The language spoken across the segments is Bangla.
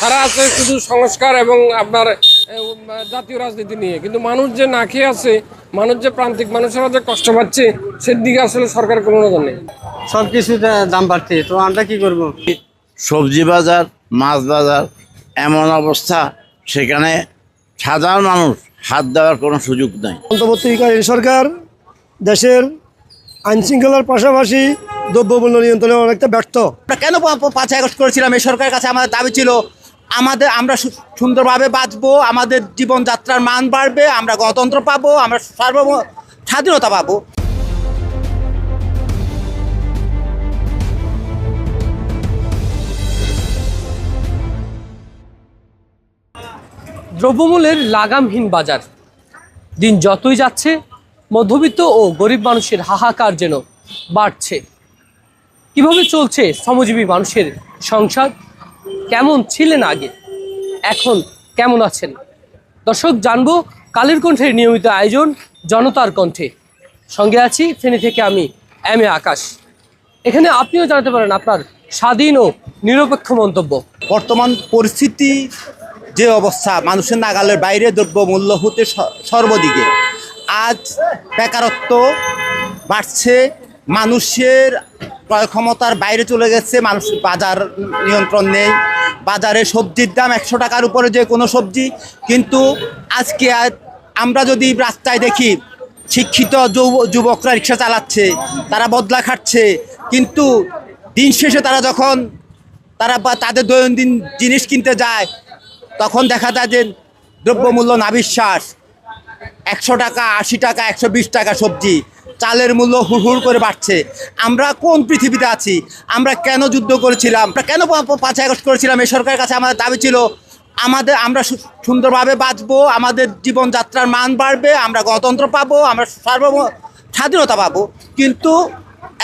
তারা আছে শুধু সংস্কার এবং আপনার জাতীয় রাজনীতি নিয়ে। কিন্তু মানুষ যে না খেয়ে আছে মানুষ যে প্রান্তিক মানুষেরা যে কষ্ট পাচ্ছে সেদিকে আসলে সরকার কোনো নজর নেই। সব কিছুতে দাম বাড়ছে। তো আমরা কি করব? সবজি বাজার মাছ বাজার এমন অবস্থা সেখানে সাধারণ মানুষ হাত দেওয়ার কোনো সুযোগ নেই। অন্তর্বর্তীকালীন সরকার দেশের আইন শৃঙ্খলার পাশাপাশি দ্রব্যমূল্য নিয়ন্ত্রণে অনেকটা ব্যর্থ। আমরা কেন পাঁচ আগস্ট করেছিলাম? এই সরকারের কাছে আমাদের দাবি ছিল আমাদের, আমরা সুন্দরভাবে বাঁচবো, আমাদের জীবনযাত্রার মান বাড়বে, আমরা গণতন্ত্র পাবো, আমরা সার্বভৌম স্বাধীনতা পাবো। দ্রব্যমূল্যের লাগামহীন বাজার। দিন যতই যাচ্ছে, মধ্যবিত্ত ও গরিব মানুষের হাহাকার যেন বাড়ছে। কীভাবে চলছে শ্রমজীবী মানুষের সংসার? কেমন ছিলেন আগে? এখন কেমন আছেন? দর্শক, জানব কালের কণ্ঠের নিয়মিত আয়োজন জনতার কণ্ঠে। সঙ্গে আছি, ফেনী থেকে আমি এম এ আকাশ। এখানে আপনিও জানাতে পারেন আপনার স্বাধীন ও নিরপেক্ষ মন্তব্য। বর্তমান পরিস্থিতি, যে অবস্থা, মানুষের নাগালের বাইরে দ্রব্য মূল্য হতে সর্বদিকে। আজ বেকারত্ব বাড়ছে, মানুষের ক্রয় ক্ষমতার বাইরে চলে গেছে, মানুষ বাজার নিয়ন্ত্রণ নেই। বাজারে সবজির দাম একশো টাকার উপরে যে কোনো সবজি। কিন্তু আজকে আজ আমরা যদি রাস্তায় দেখি, শিক্ষিত যুব- যুবকরা রিক্সা চালাচ্ছে, তারা বদলা খাচ্ছে কিন্তু দিন শেষে তারা যখন তারা তাদের দৈনন্দিন জিনিস কিনতে যায়, তখন দেখা যায় যে দ্রব্যমূল্য নাবিশ্বাস। একশো টাকা, আশি টাকা, একশো বিশ টাকা সবজি। চালের মূল্য হুড় করে বাড়ছে। আমরা কোন পৃথিবীতে আছি? আমরা কেন যুদ্ধ করেছিলাম? আমরা কেন পাঁচ আগস্ট করেছিলাম? এই সরকারের কাছে আমাদের দাবি ছিল, আমাদের, আমরা সুন্দরভাবে বাঁচবো, আমাদের জীবনযাত্রার মান বাড়বে, আমরা গণতন্ত্র পাবো, আমরা সার্বভৌম স্বাধীনতা পাবো। কিন্তু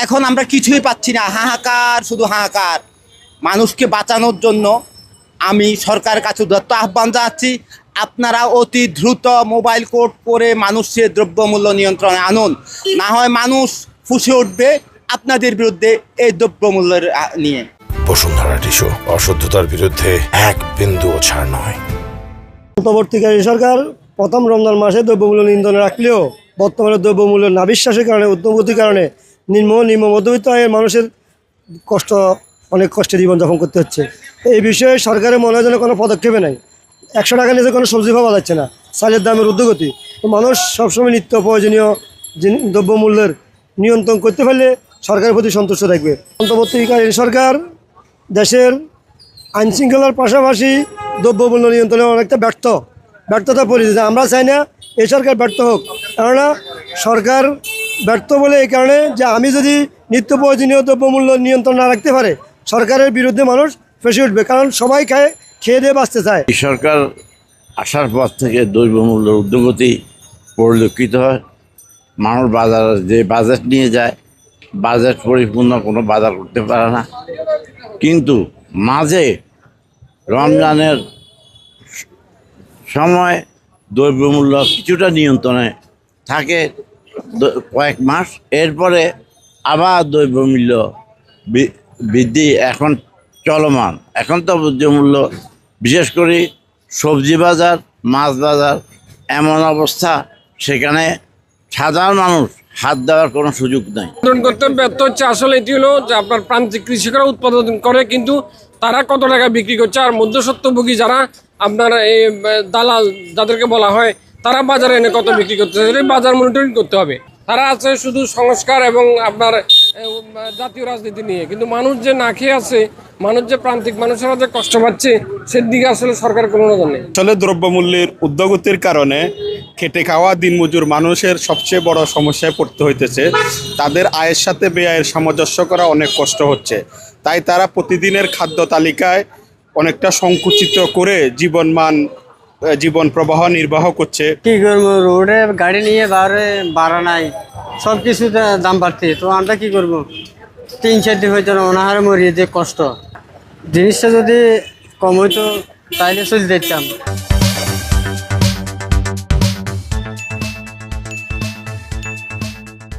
এখন আমরা কিছুই পাচ্ছি না। হাহাকার, শুধু হাহাকার। মানুষকে বাঁচানোর জন্য আমি সরকারের কাছে দত্ত আহ্বান জানাচ্ছি। আপনারা অতি দ্রুত মোবাইল কোড করে মানুষের দ্রব্যমূল্য নিয়ন্ত্রণে আনুন। না হয় মানুষ ফুসে উঠবে আপনাদের বিরুদ্ধে এই দ্রব্যমূল্যের নিয়ে। বসুন্ধরা টিস্যু অশুদ্ধতার বিরুদ্ধে এক বিন্দুও ছাড় নয়। অন্তর্বর্তীকালীন সরকার প্রথম রমজান মাসে দ্রব্যমূল্য নিয়ন্ত্রণে রাখলেও বর্তমানে দ্রব্যমূল্য নাবিশ্বাসের কারণে উদ্যমগতির কারণে নিম্ন নিম্ন মধ্যবিত্ত আয়ের মানুষের কষ্ট অনেক কষ্টে জীবনযাপন করতে হচ্ছে। এই বিষয়ে সরকারের মনে হয় যেন কোনো পদক্ষেপে নাই। একশো টাকা নিচে কোনো সবজি পাওয়া যাচ্ছে না। চালের দামের ঊর্ধ্বগতি। তো মানুষ সবসময় নিত্য প্রয়োজনীয় জিনি- দ্রব্যমূল্যের নিয়ন্ত্রণ করতে পারলে সরকারের প্রতি সন্তুষ্ট থাকবে। অন্তর্বর্তীকালীন সরকার দেশের আইন শৃঙ্খলার পাশাপাশি দ্রব্যমূল্য নিয়ন্ত্রণে অনেকটা ব্যর্থ। ব্যর্থতা পরিচিত আমরা চাই না এই সরকার ব্যর্থ হোক। কেননা সরকার ব্যর্থ বলে এই কারণে যে আমি যদি নিত্য প্রয়োজনীয় দ্রব্যমূল্য নিয়ন্ত্রণ না রাখতে পারে, সরকারের বিরুদ্ধে মানুষ ফেসে উঠবে। কারণ সবাই খায় খেয়ে দিয়ে বাঁচতে চায়। এই সরকার আসার পর থেকে দ্রব্যমূল্যের উদ্যোগতি পরিলক্ষিত হয়। মানুষ বাজার যে বাজেট নিয়ে যায়, বাজেট পরিপূর্ণ কোনো বাজার করতে পারে না। কিন্তু মাঝে রমজানের সময় দ্রব্যমূল্য কিছুটা নিয়ন্ত্রণে থাকে কয়েক মাস। এরপরে আবার দ্রব্যমূল্য বৃদ্ধি এখন চলমান। এখন তো দ্রব্যমূল্য বিশেষ করে সবজি বাজার, মাছ বাজার, এমন অবস্থা, সেখানে সাধারণ মানুষ হাত দেওয়ার কোনো সুযোগ নেই। উৎপাদন করতে ব্যর্থ হচ্ছে, আসলে এটি হলো যে আপনার প্রান্তিক কৃষকরা উৎপাদন করে, কিন্তু তারা কত টাকা বিক্রি করছে, আর মধ্যস্বত্বভোগী যারা আপনার এই দালাল যাদেরকে বলা হয়, তারা বাজারে এনে কত বিক্রি করতেছে এটা বাজার মনিটরিং করতে হবে। তারা আছে শুধু সংস্কার এবং আপনার জাতীয় রাজনীতি নিয়ে। কিন্তু মানুষ যে না খেয়ে আছে, মানুষ যে প্রান্তিক মানুষেরা যে কষ্ট পাচ্ছে, সেদিকে আসলে সরকার কোনো নজর নেই। আসলে দ্রব্যমূল্যের উদ্যোগতির কারণে খেটে খাওয়া দিনমজুর মানুষের সবচেয়ে বড় সমস্যায় পড়তে হইতেছে। তাদের আয়ের সাথে ব্যয়ের সামঞ্জস্য করা অনেক কষ্ট হচ্ছে। তাই তারা প্রতিদিনের খাদ্য তালিকায় অনেকটা সংকুচিত করে জীবনমান জীবন প্রবাহ নির্বাহ করছে। কি করব? রোডে গাড়ি নিয়ে বারে বাড়া নাই। সব কিছু দাম বাড়ছে তো আমরা কি করব? তিন চার দিন হয়তো অনাহারে মরিয়ে যে কষ্ট। জিনিসটা যদি কম হইতো, তাইলে চলে যেতাম